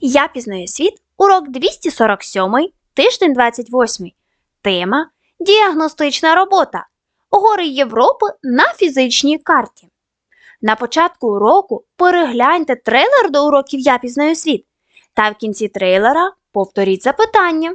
Я пізнаю світ, урок 247, тиждень 28. Тема Діагностична робота. Гори Європи на фізичній карті. На початку уроку перегляньте трейлер до уроків Я пізнаю світ. Та в кінці трейлера повторіть запитання.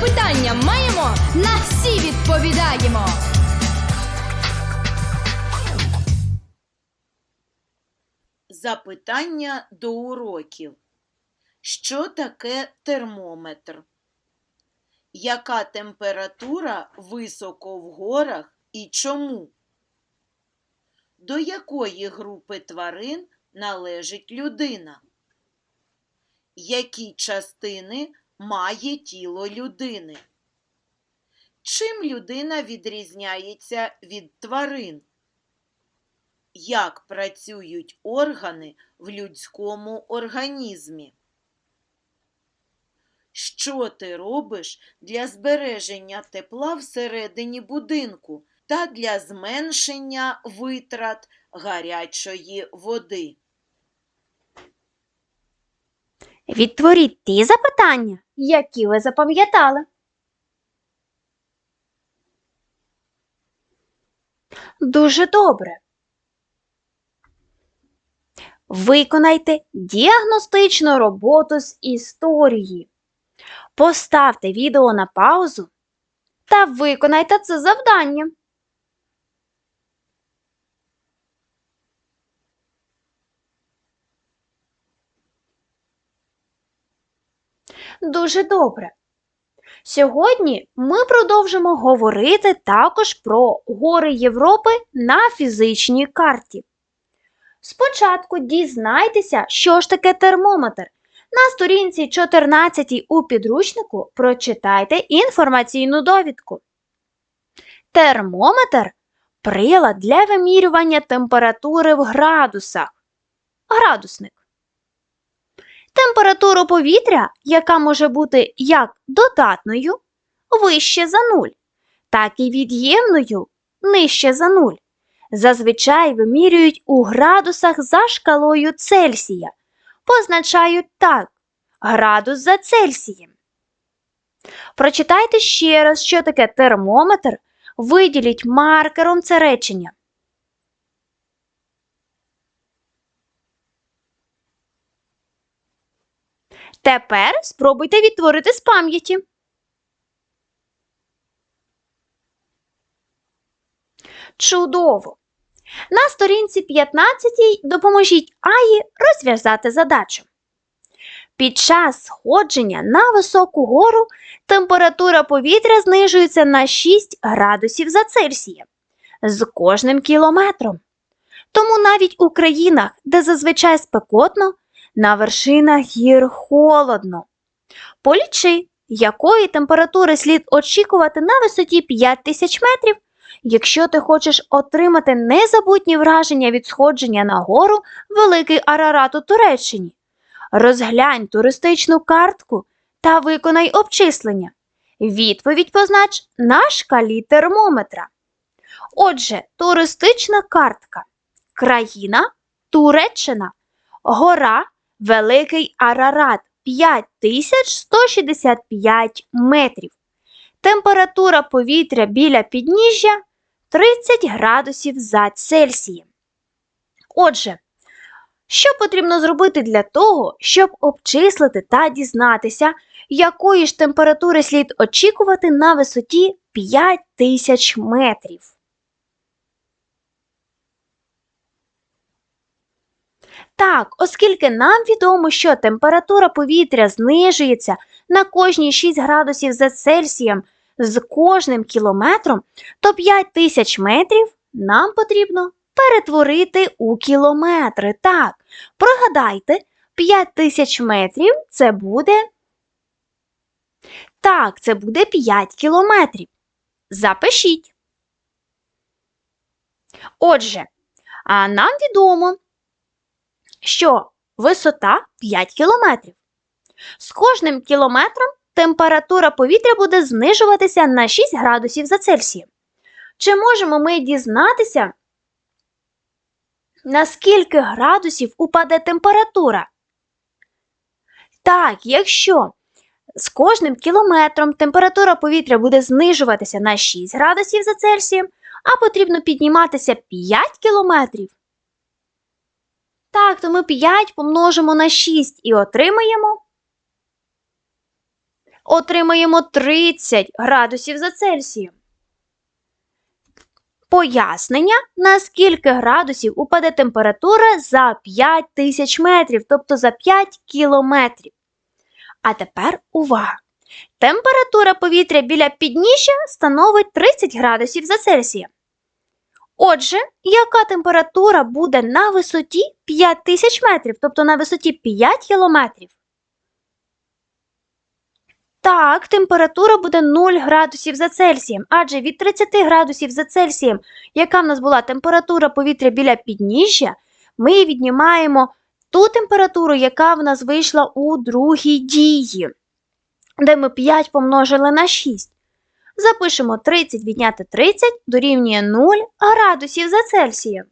Запитання маємо, на всі відповідаємо. Запитання до уроків. Що таке термометр? Яка температура високо в горах і чому? До якої групи тварин належить людина? Які частини має тіло людини? Чим людина відрізняється від тварин? Як працюють органи в людському організмі? Що ти робиш для збереження тепла всередині будинку та для зменшення витрат гарячої води? Відтворіть ті запитання, які ви запам'ятали. Дуже добре. Виконайте діагностичну роботу з історії. Поставте відео на паузу та виконайте це завдання. Дуже добре. Сьогодні ми продовжимо говорити також про гори Європи на фізичній карті. Спочатку дізнайтеся, що ж таке термометр. На сторінці 14 у підручнику прочитайте інформаційну довідку. Термометр прилад для вимірювання температури в градусах. Градусник. Температуру повітря, яка може бути як додатною вище за нуль, так і від'ємною нижче за нуль. Зазвичай вимірюють у градусах за шкалою Цельсія. Позначають так градус за Цельсієм. Прочитайте ще раз, що таке термометр. Виділіть маркером це речення. Тепер спробуйте відтворити з пам'яті. Чудово! На сторінці 15 допоможіть Аї розв'язати задачу. Під час сходження на високу гору температура повітря знижується на 6 градусів за Цельсієм з кожним кілометром. Тому навіть у країнах, де зазвичай спекотно, на вершинах гір холодно. Полічи, якої температури слід очікувати на висоті 5000 метрів, якщо ти хочеш отримати незабутні враження від сходження на гору Великий Арарат у Туреччині. Розглянь туристичну картку та виконай обчислення. Відповідь познач на шкалі термометра. Отже, туристична картка. Країна Туреччина. Гора Великий Арарат 5165 метрів. Температура повітря біля підніжжя 30 градусів за Цельсієм. Отже, що потрібно зробити для того, щоб обчислити та дізнатися, якої ж температури слід очікувати на висоті 5000 метрів? Так, оскільки нам відомо, що температура повітря знижується на кожні 6 градусів за Цельсієм з кожним кілометром, то 5 тисяч метрів нам потрібно перетворити у кілометри. Так, прогадайте, 5 тисяч метрів це буде. Так, це буде 5 кілометрів. Запишіть. Отже, а нам відомо, що висота 5 кілометрів. З кожним кілометром температура повітря буде знижуватися на 6 градусів за Цельсієм. Чи можемо ми дізнатися, на скільки градусів упаде температура? Так, якщо з кожним кілометром температура повітря буде знижуватися на 6 градусів за Цельсієм, а потрібно підніматися 5 кілометрів. Так, то ми 5 помножимо на 6 і отримаємо. Отримаємо 30 градусів за Цельсієм. Пояснення, на скільки градусів упаде температура за 5 тисяч метрів, тобто за 5 кілометрів. А тепер увага! Температура повітря біля підніжжя становить 30 градусів за Цельсієм. Отже, яка температура буде на висоті 5000 метрів, тобто на висоті 5 кілометрів? Так, температура буде 0 градусів за Цельсієм, адже від 30 градусів за Цельсієм, яка в нас була температура повітря біля підніжжя, ми віднімаємо ту температуру, яка в нас вийшла у другій дії, де ми 5 помножили на 6. Запишемо 30 відняти 30 дорівнює 0 градусів за Цельсієм.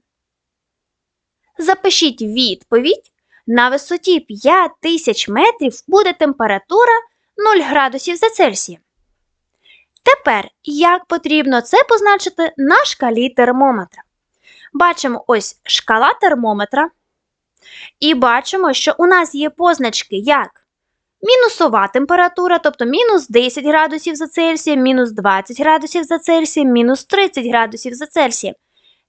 Запишіть відповідь. На висоті 5000 метрів буде температура 0 градусів за Цельсієм. Тепер, як потрібно це позначити на шкалі термометра? Бачимо ось шкала термометра. І бачимо, що у нас є позначки як мінусова температура, тобто мінус 10 градусів за Цельсієм, мінус 20 градусів за Цельсієм, мінус 30 градусів за Цельсієм.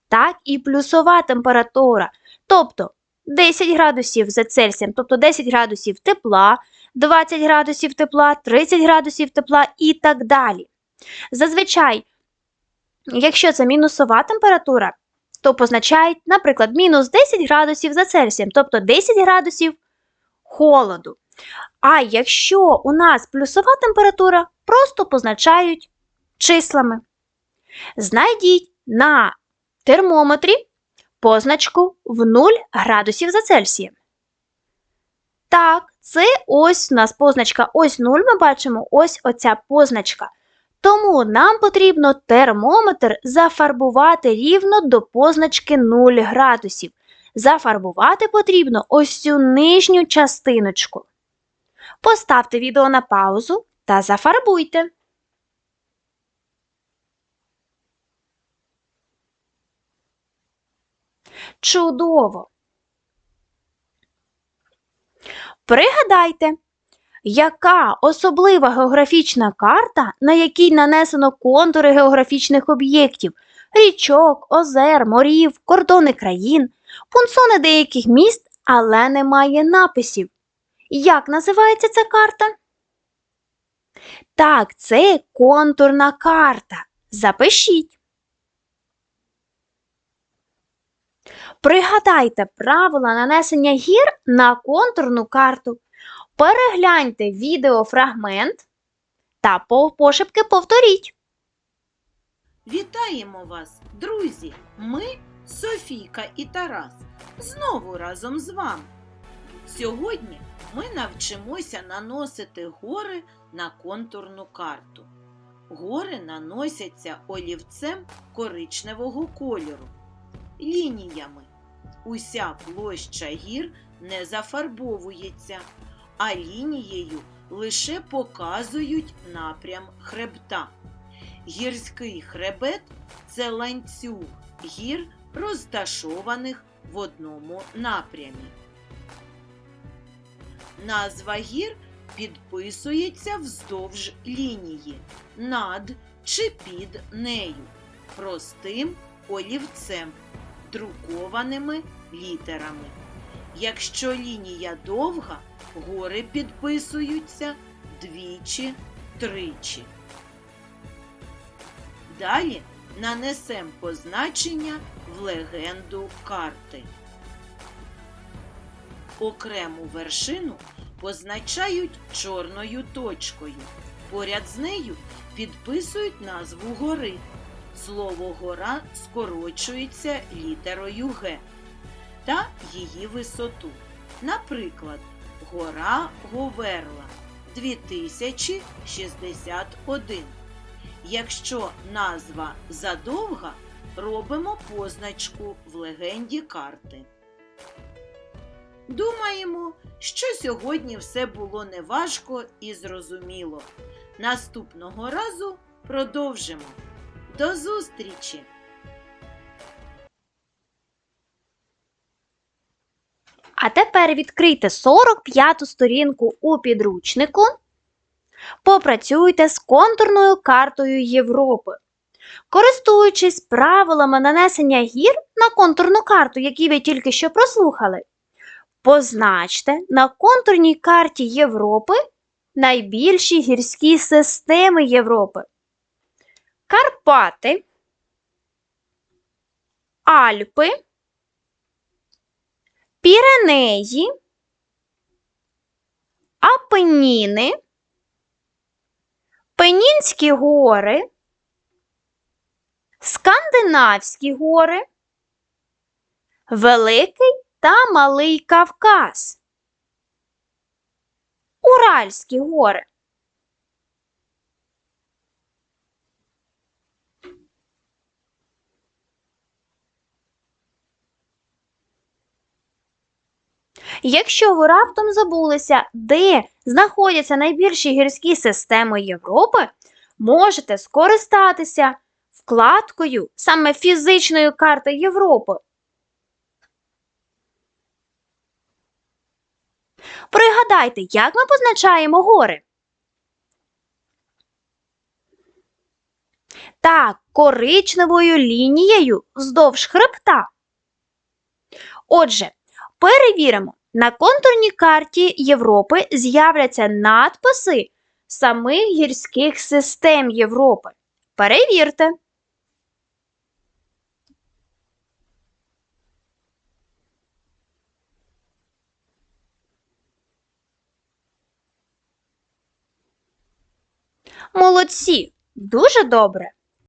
Так і плюсова температура, тобто 10 градусів за Цельсієм, тобто 10 градусів тепла, 20 градусів тепла, 30 градусів тепла і так далі. Зазвичай, якщо це мінусова температура, то позначають, наприклад, мінус 10 градусів за Цельсієм, тобто 10 градусів холоду. А якщо у нас плюсова температура, просто позначають числами. Знайдіть на термометрі позначку в 0 градусів за Цельсієм. Так, це ось у нас позначка ось 0, ми бачимо ось оця позначка. Тому нам потрібно термометр зафарбувати рівно до позначки 0 градусів. Зафарбувати потрібно ось цю нижню частиночку. Поставте відео на паузу та зафарбуйте. Чудово! Пригадайте, яка особлива географічна карта, на якій нанесено контури географічних об'єктів, річок, озер, морів, кордони країн, пунсони деяких міст, але немає написів. Як називається ця карта? Так, це контурна карта. Запишіть. Пригадайте правила нанесення гір на контурну карту. Перегляньте відеофрагмент та пошепки повторіть. Вітаємо вас, друзі! Ми, Софійка і Тарас, знову разом з вами. Сьогодні ми навчимося наносити гори на контурну карту. Гори наносяться олівцем коричневого кольору, лініями. Уся площа гір не зафарбовується, а лінією лише показують напрям хребта. Гірський хребет це ланцюг гір, розташованих в одному напрямі. Назва гір підписується вздовж лінії, над чи під нею, простим олівцем, друкованими літерами. Якщо лінія довга, гори підписуються двічі, тричі. Далі нанесемо позначення в легенду карти. Окрему вершину позначають чорною точкою. Поряд з нею підписують назву гори. Слово гора скорочується літерою Г та її висоту. Наприклад, гора Говерла 2061. Якщо назва задовга, робимо позначку в легенді карти. Думаємо, що сьогодні все було неважко і зрозуміло. Наступного разу продовжимо. До зустрічі! А тепер відкрийте 45-ту сторінку у підручнику. Попрацюйте з контурною картою Європи. Користуючись правилами нанесення гір на контурну карту, які ви тільки що прослухали, позначте на контурній карті Європи найбільші гірські системи Європи. Карпати, Альпи, Піренеї, Апеніни, Пенінські гори, Скандинавські гори, Великий та Малий Кавказ, Уральські гори. Якщо ви раптом забулися, де знаходяться найбільші гірські системи Європи, можете скористатися вкладкою саме фізичної карти Європи. Пригадайте, як ми позначаємо гори. Так, коричневою лінією вздовж хребта. Отже, перевіримо, на контурній карті Європи з'являться надписи самих гірських систем Європи. Перевірте. Молодці! Дуже добре.